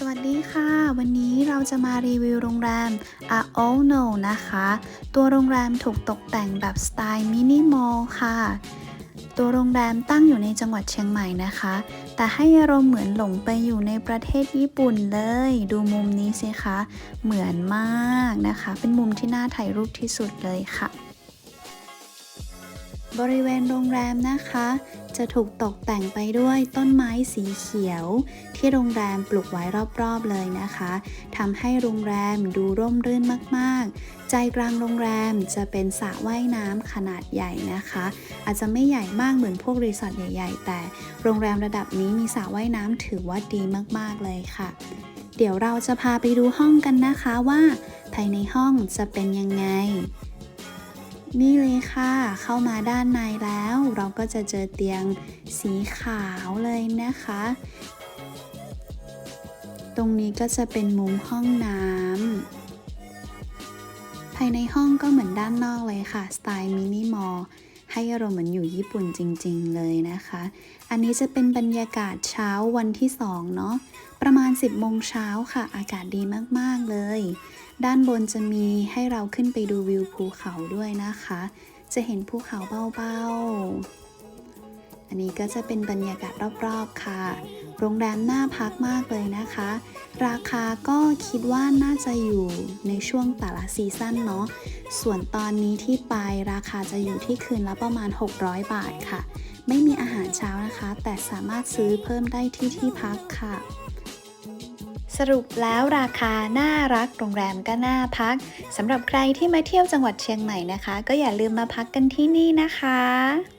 สวัสดีค่ะ วันนี้เราจะมารีวิวโรงแรม a o n o นะคะ ตัวโรงแรมถูกตกแต่งแบบสไตล์มินิมอลค่ะ ตัวโรงแรมตั้งอยู่ในจังหวัดเชียงใหม่นะคะ แต่ให้อารมณ์เหมือนหลงไปอยู่ในประเทศญี่ปุ่นเลย ดูมุมนี้สิคะ เหมือนมากนะคะ เป็นมุมที่น่าถ่ายรูปที่สุดเลยค่ะ บริเวณโรงแรมนะคะ จะถูกตกแต่งไปด้วยต้นไม้สีเขียว ที่โรงแรมปลูกไว้รอบๆเลยนะคะทำให้โรงแรมดูร่มรื่นมากๆ ใจกลางโรงแรมจะเป็นสระว่ายน้ำขนาดใหญ่นะคะ อาจจะไม่ใหญ่มากเหมือนพวกรีสอร์ทใหญ่ๆ แต่โรงแรมระดับนี้มีสระว่ายน้ำถือว่าดีมากๆเลยค่ะ เดี๋ยวเราจะพาไปดูห้องกันนะคะว่า ภายในห้องจะเป็นยังไง นี่เลยค่ะ เข้ามาด้านในแล้ว เราก็จะเจอเตียงสีขาวเลยนะคะ ตรงนี้ก็จะเป็นมุมห้องน้ำภายในห้องก็เหมือนด้านนอกเลยค่ะ สไตล์มินิมอล ให้อารมณ์เหมือนอยู่ญี่ปุ่นจริง ๆ เลยนะคะ อันนี้จะเป็นบรรยากาศเช้าวันที่2เนาะ ประมาณ 10โมงเช้าค่ะ อากาศดีมากๆเลย ด้านบนจะมีให้เราขึ้นไปดูวิวภูเขาด้วยนะคะ จะเห็นภูเขาเบาๆ นนี้ก็จะเป็นบรรยากาศรอบๆค่ะ โรงแรมน่าพักมากเลยนะคะ ราคาก็คิดว่าน่าจะอยู่ในช่วงแต่ละซีซั่นเนาะ ส่วนตอนนี้ที่ไปราคาจะอยู่ที่คืนละประมาณ 600 บาทค่ะ ไม่มีอาหารเช้านะคะ แต่สามารถซื้อเพิ่มได้ที่ที่พักค่ะ สรุปแล้วราคาน่ารัก โรงแรมก็น่าพักสำหรับใครที่มาเที่ยวจังหวัดเชียงใหม่นะคะ ก็อย่าลืมมาพักกันที่นี่นะคะ